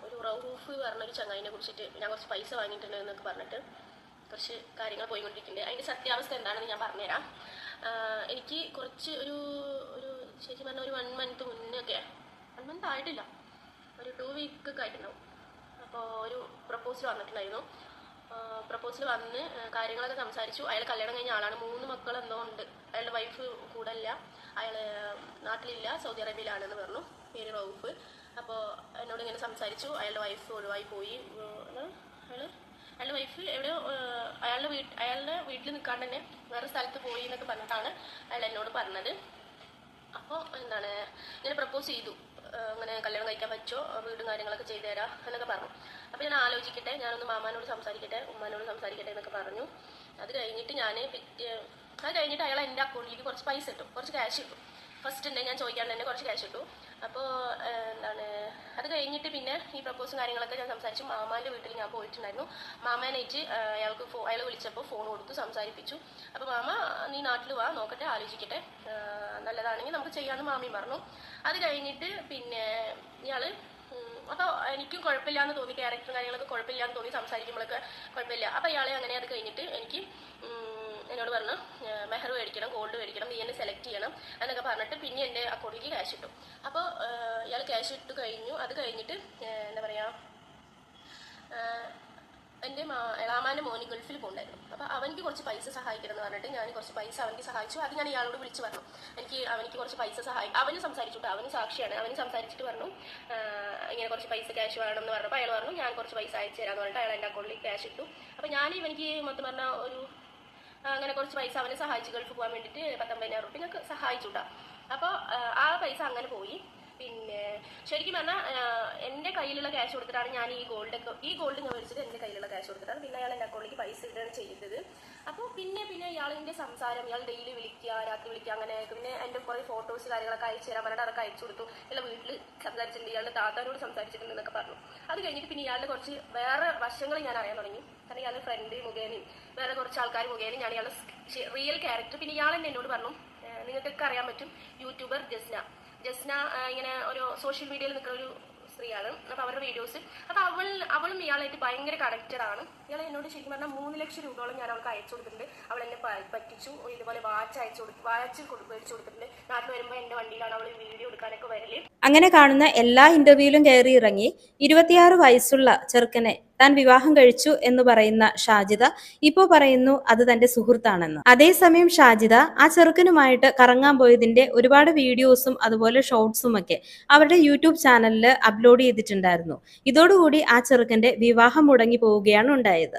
പിന്നെ ഒരു റൗഫ് പറഞ്ഞൊരു ചങ്ങായിനെ കുറിച്ചിട്ട് ഞാൻ കുറച്ച് പൈസ വാങ്ങിയിട്ടുണ്ട് എന്നൊക്കെ പറഞ്ഞിട്ട് കുറച്ച് കാര്യങ്ങൾ പോയിക്കൊണ്ടിരിക്കുന്നുണ്ട്. അതിന്റെ സത്യാവസ്ഥ എന്താണെന്ന് ഞാൻ പറഞ്ഞുതരാം. എനിക്ക് കുറച്ച് ഒരു ഒരു ശരിക്കും പറഞ്ഞാൽ ഒരു വൺ മന്ത് മുന്നേ ഒക്കെ വൺ മന്ത് ആയിട്ടില്ല. ഒരു ടു വീക്ക് ഒക്കെ ആയിട്ടുണ്ടാവും. അപ്പോൾ ഒരു പ്രപ്പോസൽ വന്നിട്ടുണ്ടായിരുന്നു. പ്രപ്പോസൽ വന്ന് കാര്യങ്ങളൊക്കെ സംസാരിച്ചു. അയാൾ കല്യാണം കഴിഞ്ഞ ആളാണ്. മൂന്ന് മക്കൾ എന്തോ ഉണ്ട്. അയാളുടെ വൈഫ് കൂടല്ല അയാൾ നാട്ടിലില്ല. സൗദി അറേബ്യയിലാണെന്ന് പറഞ്ഞു. പേര് റൌഫ്. അപ്പോൾ എന്നോട് ഇങ്ങനെ സംസാരിച്ചു. അയാളുടെ വൈഫ് ഒഴിവായി പോയി. അയാൾ അയാളുടെ വൈഫ് എവിടെ അയാളുടെ വീട്ട് അയാളുടെ വീട്ടിൽ നിൽക്കാണ്ട് തന്നെ വേറെ സ്ഥലത്ത് പോയി എന്നൊക്കെ പറഞ്ഞിട്ടാണ് അയാൾ എന്നോട് പറഞ്ഞത്. അപ്പോൾ എന്താണ് ഇങ്ങനെ പ്രപ്പോസ് ചെയ്തു. അങ്ങനെ കല്യാണം കഴിക്കാൻ പറ്റുമോ വീടും കാര്യങ്ങളൊക്കെ ചെയ്തു തരാം എന്നൊക്കെ പറഞ്ഞു. അപ്പോൾ ഞാൻ ആലോചിക്കട്ടെ ഞാനൊന്ന് മാമാനോട് സംസാരിക്കട്ടെ ഉമ്മാനോട് സംസാരിക്കട്ടെ എന്നൊക്കെ പറഞ്ഞു. അത് കഴിഞ്ഞിട്ട് ഞാൻ അത് കഴിഞ്ഞിട്ട് അയാൾ എന്റെ അക്കൗണ്ടിലേക്ക് കുറച്ച് പൈസ ഇട്ടു. കുറച്ച് ക്യാഷ് ഇട്ടു. ഫസ്റ്റ് ഉണ്ടെങ്കിൽ ഞാൻ ചോദിക്കാണ്ട് തന്നെ കുറച്ച് ക്യാഷ് ഇട്ടു. അപ്പോൾ എന്താണ് അത് കഴിഞ്ഞിട്ട് പിന്നെ ഈ പ്രപ്പോസും കാര്യങ്ങളൊക്കെ ഞാൻ സംസാരിച്ചു. മാമാന്റെ വീട്ടിൽ ഞാൻ പോയിട്ടുണ്ടായിരുന്നു. മാമാനായിട്ട് അയാൾക്ക് ഫോ അയാൾ വിളിച്ചപ്പോൾ ഫോൺ കൊടുത്തു സംസാരിപ്പിച്ചു. അപ്പോൾ മാമ നീ നാട്ടിൽ വാ നോക്കട്ടെ ആലോചിക്കട്ടെ. നല്ലതാണെങ്കിൽ നമുക്ക് ചെയ്യാമെന്ന് മാമിയും പറഞ്ഞു. അത് കഴിഞ്ഞിട്ട് പിന്നെ ഇയാൾ അപ്പോൾ എനിക്കും കുഴപ്പമില്ലാന്ന് തോന്നി ക്യാരക്ടറും കാര്യങ്ങളൊക്കെ കുഴപ്പമില്ലാന്ന് തോന്നി സംസാരിക്കുമ്പോഴൊക്കെ കുഴപ്പമില്ല. അപ്പോൾ ഇയാളെ അങ്ങനെ അത് കഴിഞ്ഞിട്ട് എനിക്ക് എന്നോട് പറഞ്ഞു മെഹർ മേടിക്കണം ഗോൾഡ് മേടിക്കണം നീ എന്നെ സെലക്ട് ചെയ്യണം എന്നൊക്കെ പറഞ്ഞിട്ട് പിന്നെ എന്റെ അക്കൗണ്ടിലേക്ക് ക്യാഷ് ഇട്ടു. അപ്പോൾ ഇയാൾ ക്യാഷ് ഇട്ടു കഴിഞ്ഞു. അത് കഴിഞ്ഞിട്ട് എന്താ പറയുക എന്റെ മാ എളാമാന്റെ മോന് ഗൾഫിൽ പോകണ്ടായിരുന്നു അപ്പോൾ അവനിക്ക് കുറച്ച് പൈസ സഹായിക്കണം എന്ന് പറഞ്ഞിട്ട് ഞാൻ കുറച്ച് പൈസ അവനിക്ക് സഹായിച്ചു. അത് ഞാൻ ഇയാളോട് വിളിച്ച് പറഞ്ഞു. എനിക്ക് അവനിക്ക് കുറച്ച് പൈസ സഹായി അവന് സംസാരിച്ചു കേട്ടോ അവന് സാക്ഷിയാണ്. അവന് സംസാരിച്ചിട്ട് പറഞ്ഞു ഇങ്ങനെ കുറച്ച് പൈസ ക്യാഷ് വേണം എന്ന് പറഞ്ഞപ്പോൾ അയാൾ പറഞ്ഞു ഞാൻ കുറച്ച് പൈസ അയച്ചു തരാമെന്ന് പറഞ്ഞിട്ട് അയാൾ എന്റെ അക്കൗണ്ടിൽ ക്യാഷ് ഇട്ടു. അപ്പോൾ ഞാൻ ഇവനിക്ക് മൊത്തം പറഞ്ഞാൽ ഒരു അങ്ങനെ കുറച്ച് പൈസ അവനെ സഹായിച്ചു ഗൾഫ് പോകാൻ വേണ്ടിയിട്ട് പത്തൊമ്പതിനായിരം റുപ്യ ഞങ്ങൾക്ക് സഹായിച്ചു അപ്പോൾ ആ പൈസ അങ്ങനെ പോയി. പിന്നെ ശരിക്കും പറഞ്ഞാൽ എന്റെ കയ്യിലുള്ള ക്യാഷ് കൊടുത്തിട്ടാണ് ഞാൻ ഈ ഗോൾഡൊക്കെ ഈ ഗോൾഡ് ഞാൻ മേടിച്ചത് എന്റെ കയ്യിലുള്ള ക്യാഷ് കൊടുത്തിട്ടാണ്. പിന്നെ അയാൾ എന്റെ അക്കൗണ്ടിലേക്ക് പൈസ ഇടുകയാണ് ചെയ്തത്. അപ്പോൾ പിന്നെ പിന്നെ ഇയാളിന്റെ സംസാരം ഇയാൾ ഡെയിലി വിളിക്കുക രാത്രി വിളിക്കുക അങ്ങനെ പിന്നെ എന്റെ കുറേ ഫോട്ടോസ് കാര്യങ്ങളൊക്കെ അയച്ചു തരാൻ പറഞ്ഞിട്ട് അതൊക്കെ അയച്ചു കൊടുത്തു. ഇയാളെ വീട്ടിൽ സംസാരിച്ചിട്ടുണ്ട് ഇയാളുടെ താത്താനോട് സംസാരിച്ചിട്ടുണ്ട് എന്നൊക്കെ പറഞ്ഞു. അത് കഴിഞ്ഞിട്ട് പിന്നെ ഇയാളുടെ കുറച്ച് വേറെ വശങ്ങൾ ഞാൻ അറിയാൻ തുടങ്ങി. കാരണം ഇയാളുടെ ഫ്രണ്ട് മുഖേനയും വേറെ കുറച്ച് ആൾക്കാർ മുഖേനയും ഞാൻ ഇയാളുടെ റിയൽ ക്യാരക്ടർ പിന്നെ ഇയാൾ തന്നെ എന്നോട് പറഞ്ഞു നിങ്ങൾക്കൊക്കെ അറിയാൻ പറ്റും യൂട്യൂബർ ജസ്ന. ജസ്ന ഇങ്ങനെ ഒരു സോഷ്യൽ മീഡിയയിൽ നിൽക്കുന്ന ഒരു സ്ത്രീയാണ്. അപ്പോൾ അവരുടെ വീഡിയോസ് അപ്പോൾ അവൾ അവളും ഇയാളായിട്ട് ഭയങ്കര കണക്റ്റഡ് ആണ്. ഇയാൾ എന്നോട് ശരിക്കും പറഞ്ഞാൽ മൂന്ന് ലക്ഷം രൂപയോളം ഞാൻ അവൾക്ക് അയച്ചു കൊടുത്തിട്ടുണ്ട്. അവൾ എന്നെ പറ്റിച്ചു. ഇതുപോലെ വാച്ച് അയച്ചു കൊടുത്തു വാച്ച് മേടിച്ചു കൊടുത്തിട്ടുണ്ട്. നാട്ടിൽ വരുമ്പോൾ എന്റെ വണ്ടിയിലാണ് അവൾ വീഡിയോ എടുക്കാനൊക്കെ വരൽ. അങ്ങനെ കാണുന്ന എല്ലാ ഇന്റർവ്യൂവിലും കയറി ഇറങ്ങി ഇരുപത്തിയാറ് വയസ്സുള്ള ചെറുക്കനെ താൻ വിവാഹം കഴിച്ചു എന്ന് പറയുന്ന ഷാജിദ ഇപ്പോ പറയുന്നു അത് തന്റെ സുഹൃത്താണെന്ന്. അതേസമയം ഷാജിദ ആ ചെറുക്കനുമായിട്ട് കറങ്ങാൻ പോയതിന്റെ ഒരുപാട് വീഡിയോസും അതുപോലെ ഷോർട്സും ഒക്കെ അവരുടെ യൂട്യൂബ് ചാനലിൽ അപ്ലോഡ് ചെയ്തിട്ടുണ്ടായിരുന്നു. ഇതോടുകൂടി ആ ചെറുക്കന്റെ വിവാഹം മുടങ്ങി പോവുകയാണ് ഉണ്ടായത്.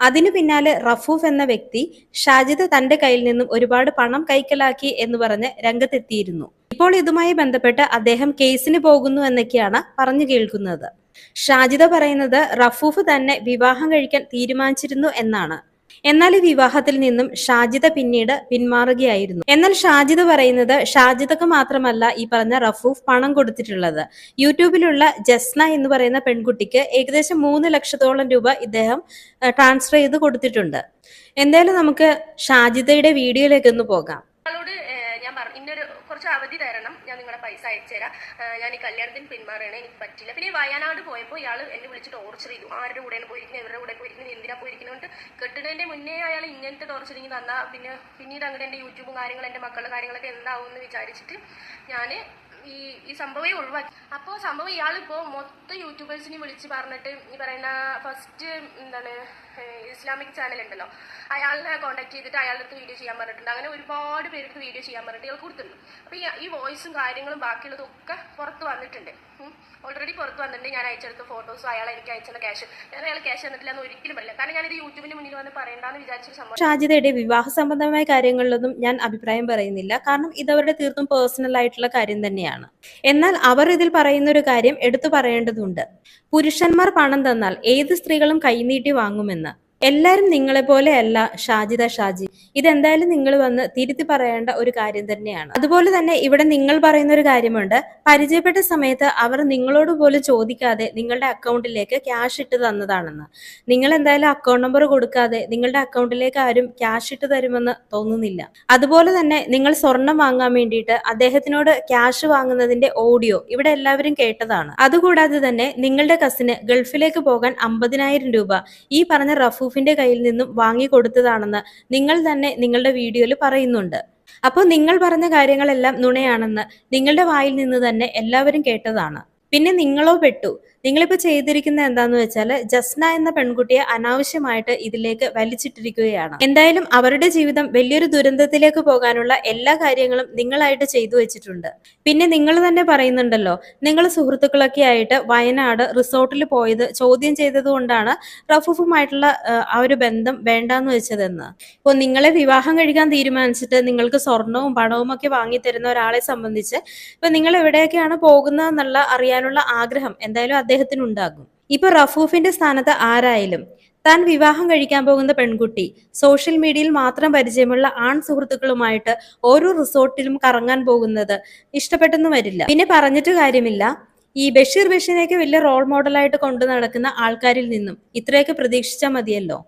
അതിനു പിന്നാലെ റഫൂഫ് എന്ന വ്യക്തി ഷാജിദ തന്റെ കയ്യിൽ നിന്നും ഒരുപാട് പണം കൈക്കലാക്കി എന്ന് പറഞ്ഞ് രംഗത്തെത്തിയിരുന്നു. ഇപ്പോൾ ഇതുമായി ബന്ധപ്പെട്ട് അദ്ദേഹം കേസിന് പോകുന്നു എന്നൊക്കെയാണ് പറഞ്ഞു കേൾക്കുന്നത്. ഷാജിദ പറയുന്നത് റഫൂഫ് തന്നെ വിവാഹം കഴിക്കാൻ തീരുമാനിച്ചിരുന്നു എന്നാണ്. എന്നാൽ ഈ വിവാഹത്തിൽ നിന്നും ഷാജിദ പിന്നീട് പിന്മാറുകയായിരുന്നു. എന്നാൽ ഷാജിദ പറയുന്നത് ഷാജിദക്ക് മാത്രമല്ല ഈ പറഞ്ഞ റഫൂഫ് പണം കൊടുത്തിട്ടുള്ളത്. യൂട്യൂബിലുള്ള ജസ്ന എന്ന് പറയുന്ന പെൺകുട്ടിക്ക് ഏകദേശം മൂന്ന് ലക്ഷത്തോളം രൂപ ഇദ്ദേഹം ട്രാൻസ്ഫർ ചെയ്ത് കൊടുത്തിട്ടുണ്ട്. എന്തായാലും നമുക്ക് ഷാജിദയുടെ വീഡിയോയിലേക്ക് ഒന്ന് പോകാം നിങ്ങളോട് ഏഹ്, ഞാൻ പറഞ്ഞു ഇന്നൊരു കുറച്ച് അവധി തരണം. ഞാൻ നിങ്ങളുടെ പൈസ അയച്ചു തരാം. ഞാൻ ഈ കല്യാണത്തിന് പിന്മാറുകയാണ്. എനിക്ക് പറ്റില്ല. പിന്നെ വയനാട് പോയപ്പോൾ ഇയാൾ എന്നെ വിളിച്ച് ടോർച്ചർ ചെയ്തു. ആരുടെ കൂടെയാണ് പോയിരിക്കുന്നത്? ഇവരുടെ കൂടെ പോയിരിക്കുന്നത്? എന്തിനാ പോയിരിക്കുന്നത്? കെട്ടുന്നതിന്റെ മുന്നേ അയാൾ ഇങ്ങനത്തെ ടോർച്ചറിങ് തന്നാൽ പിന്നെ പിന്നീട് അങ്ങനെ എന്റെ യൂട്യൂബും കാര്യങ്ങളും എന്റെ മക്കളുടെ കാര്യങ്ങളൊക്കെ എന്താവും എന്ന് വിചാരിച്ചിട്ട് ഞാൻ ഈ ഈ സംഭവം ഒഴിവാക്കി. അപ്പോൾ സംഭവം ഇയാളിപ്പോൾ മൊത്തം യൂട്യൂബേഴ്സിനെ വിളിച്ച് പറഞ്ഞിട്ട് ഈ പറയുന്ന ഫസ്റ്റ് എന്താണ് ഇസ്ലാമിക് ചാനൽ ഉണ്ടല്ലോ. അയാളിനെ കോൺടാക്ട് ചെയ്തിട്ട് അയാളുടെ അടുത്ത് വീഡിയോ ചെയ്യാൻ പറഞ്ഞിട്ടുണ്ട്. അങ്ങനെ ഒരുപാട് പേർക്ക് വീഡിയോ ചെയ്യാൻ പറഞ്ഞിട്ട് ഇയാൾ കൊടുത്തിട്ടുണ്ട്. അപ്പോൾ ഈ വോയിസും കാര്യങ്ങളും ബാക്കിയുള്ളതും ഒക്കെ പുറത്ത് വന്നിട്ടുണ്ട്. ഓൾറെഡി പുറത്ത് വന്നിട്ടുണ്ട് ഞാൻ അയച്ചെടുത്ത ഫോട്ടോസും അയാൾ എനിക്ക് അയച്ചെന്ന ക്യാഷ് ഞാൻ അയാൾ ക്യാഷ് തന്നിട്ടില്ല എന്ന് ഒരിക്കലും പറയില്ല. കാരണം ഞാനിത് യൂട്യൂബിന് മുന്നിൽ വന്ന് പറയണ്ടെന്ന് വിചാരിച്ചൊരു സംഭവം. ഷാജിതയുടെ വിവാഹ സംബന്ധമായ കാര്യങ്ങളിലൊന്നും ഞാൻ അഭിപ്രായം പറയുന്നില്ല. കാരണം ഇതവരുടെ തീർത്തും പേഴ്സണൽ ആയിട്ടുള്ള കാര്യം തന്നെയാണ്. എന്നാൽ അവർ ഇതിൽ പറയുന്ന ഒരു കാര്യം എടുത്തു പറയേണ്ടതുണ്ട്. പുരുഷന്മാർ പണം തന്നാൽ ഏത് സ്ത്രീകളും കൈനീട്ടി വാങ്ങുമെന്ന് എല്ലാരും നിങ്ങളെ പോലെ അല്ല ഷാജിദ ഷാജി. ഇതെന്തായാലും നിങ്ങൾ വന്ന് തിരുത്തി പറയേണ്ട ഒരു കാര്യം തന്നെയാണ്. അതുപോലെ തന്നെ ഇവിടെ നിങ്ങൾ പറയുന്ന ഒരു കാര്യമുണ്ട്. പരിചയപ്പെട്ട സമയത്ത് അവർ നിങ്ങളോട് പോലും ചോദിക്കാതെ നിങ്ങളുടെ അക്കൗണ്ടിലേക്ക് ക്യാഷ് ഇട്ട് തന്നതാണെന്ന്. നിങ്ങൾ എന്തായാലും അക്കൗണ്ട് നമ്പർ കൊടുക്കാതെ നിങ്ങളുടെ അക്കൗണ്ടിലേക്ക് ആരും ക്യാഷ് ഇട്ട് തരുമെന്ന് തോന്നുന്നില്ല. അതുപോലെ തന്നെ നിങ്ങൾ സ്വർണം വാങ്ങാൻ വേണ്ടിയിട്ട് അദ്ദേഹത്തിനോട് ക്യാഷ് വാങ്ങുന്നതിന്റെ ഓഡിയോ ഇവിടെ എല്ലാവരും കേട്ടതാണ്. അതുകൂടാതെ തന്നെ നിങ്ങളുടെ കസിന് ഗൾഫിലേക്ക് പോകാൻ അമ്പതിനായിരം രൂപ ഈ പറഞ്ഞ റഫൂഫിന്റെ കയ്യിൽ നിന്നും വാങ്ങിക്കൊടുത്തതാണെന്ന് നിങ്ങൾ തന്നെ നിങ്ങളുടെ വീഡിയോയിൽ പറയുന്നുണ്ട്. അപ്പോൾ നിങ്ങൾ പറഞ്ഞ കാര്യങ്ങളെല്ലാം നുണയാണെന്ന് നിങ്ങളുടെ വായിൽ നിന്ന് തന്നെ എല്ലാവരും കേട്ടതാണ്. പിന്നെ നിങ്ങളോ പെട്ടു. നിങ്ങളിപ്പോ ചെയ്തിരിക്കുന്നത് എന്താന്ന് വെച്ചാൽ ജസ്ന എന്ന പെൺകുട്ടിയെ അനാവശ്യമായിട്ട് ഇതിലേക്ക് വലിച്ചിട്ടിരിക്കുകയാണ്. എന്തായാലും അവരുടെ ജീവിതം വലിയൊരു ദുരന്തത്തിലേക്ക് പോകാനുള്ള എല്ലാ കാര്യങ്ങളും നിങ്ങളായിട്ട് ചെയ്തു വെച്ചിട്ടുണ്ട്. പിന്നെ നിങ്ങൾ തന്നെ പറയുന്നുണ്ടല്ലോ നിങ്ങൾ സുഹൃത്തുക്കളൊക്കെ ആയിട്ട് വയനാട് റിസോർട്ടിൽ പോയത് ചോദ്യം ചെയ്തതുകൊണ്ടാണ് റഫൂഫുമായിട്ടുള്ള ആ, ആ ഒരു ബന്ധം വേണ്ടാന്ന് വെച്ചതെന്ന്. ഇപ്പോൾ നിങ്ങളെ വിവാഹം കഴിക്കാൻ തീരുമാനിച്ചിട്ട് നിങ്ങൾക്ക് സ്വർണവും പണവും ഒക്കെ വാങ്ങി തരുന്ന ഒരാളെ സംബന്ധിച്ച് ഇപ്പൊ നിങ്ങൾ എവിടെയൊക്കെയാണ് പോകുന്നതെന്നുള്ള അറിയാനുള്ള ആഗ്രഹം എന്തായാലും അദ്ദേഹത്തിന് ഉണ്ടാകും ഇപ്പൊ റഫൂഫിന്റെ സ്ഥാനത്ത് ആരായാലും താൻ വിവാഹം കഴിക്കാൻ പോകുന്ന പെൺകുട്ടി സോഷ്യൽ മീഡിയയിൽ മാത്രം പരിചയമുള്ള ആൺ സുഹൃത്തുക്കളുമായിട്ട് ഓരോ റിസോർട്ടിലും കറങ്ങാൻ പോകുന്നത് ഇഷ്ടപ്പെട്ടെന്ന് വരില്ല. പിന്നെ പറഞ്ഞിട്ട് കാര്യമില്ല. ഈ ബഷീർ ബഷീറിനെയൊക്കെ വലിയ റോൾ മോഡലായിട്ട് കൊണ്ടു നടക്കുന്ന ആൾക്കാരിൽ നിന്നും ഇത്രയൊക്കെ പ്രതീക്ഷിച്ചാൽ മതിയല്ലോ.